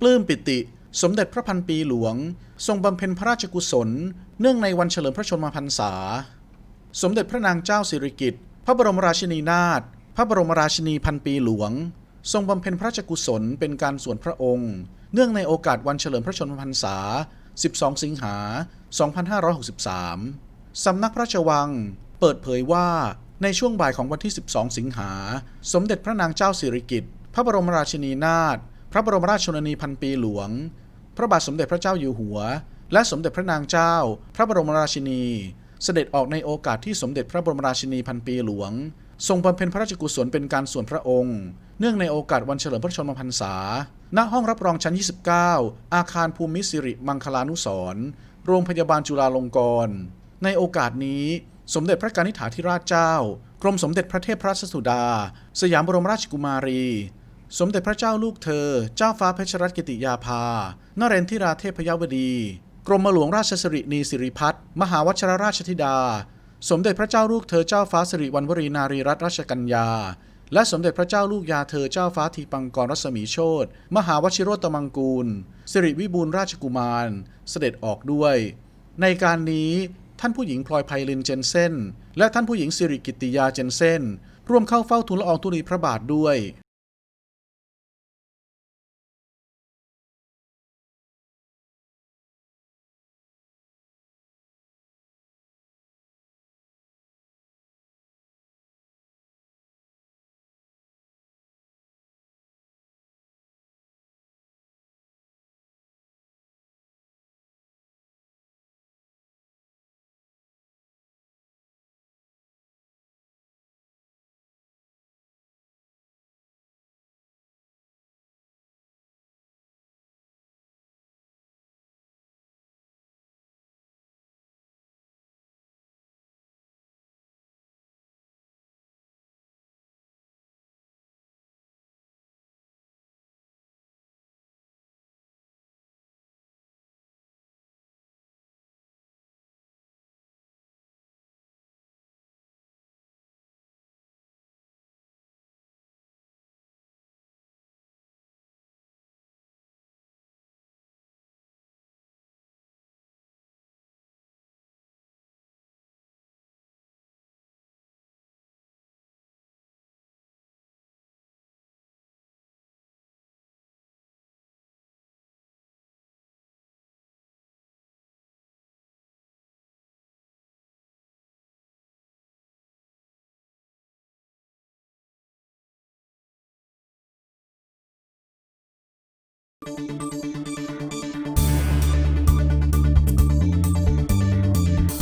ปลื้มปิติ สมเด็จพระพันปีหลวง ทรงบำเพ็ญพระราชกุศล เนื่องในวันเฉลิมพระชนมพรรษา สมเด็จพระนางเจ้าสิริกิติ์พระบรมราชินีนาถพระบรมราชินีพันปีหลวง ทรงบำเพ็ญพระราชกุศลเป็นการส่วนพระองค์ เนื่องในโอกาสวันเฉลิมพระชนมพรรษา 12 สิงหา 2563 สำนักพระราชวัง เปิดเผยว่าในช่วงบ่ายของวันที่ 12 สิงหา สมเด็จพระนางเจ้าสิริกิติ์ พระบรมราชินีนาถ พระบรมราชชนนีพันปีหลวง พระบาทสมเด็จพระเจ้าอยู่หัว และสมเด็จพระนางเจ้า พระบรมราชินี เสด็จออกในโอกาสที่สมเด็จพระบรมราชินีพันปีหลวง ทรงบำเพ็ญพระราชกุศลเป็นการส่วนพระองค์ เนื่องในโอกาสวันเฉลิมพระชนมพรรษา ณ ห้องรับรองชั้น 29 อาคารภูมิสิริมังคลานุสรโรงพยาบาลจุฬาลงกรณ์ ในโอกาสนี้สมเด็จพระกนิษฐาธิราชเจ้า กรมสมเด็จพระเทพรัตนสุดา สยามบรมราชกุมารี สมเด็จพระเจ้าลูกเธอ เจ้าฟ้าเพชรรัตนกิติยาภานเรนทิราเทพยวดี กรมหลวงราชสิรินีสิริพัฒน์มหาวัชรราชธิดา สมเด็จพระเจ้าลูกเธอเจ้าฟ้าสิริวัณวรีนารีรัตนราชกัญญา และสมเด็จพระเจ้าลูกยาเธอเจ้าฟ้าทีปังกรรัศมีโชตมหาวชิโรตมังกูล สิริวิบูลราชกุมาร เสด็จออกด้วย ในการนี้ท่านผู้หญิงพลอยไพลินเจนเซนและท่านผู้หญิงสิริกิติยาเจนเซนร่วมเข้าเฝ้าทูลละอองธุลีพระบาทด้วย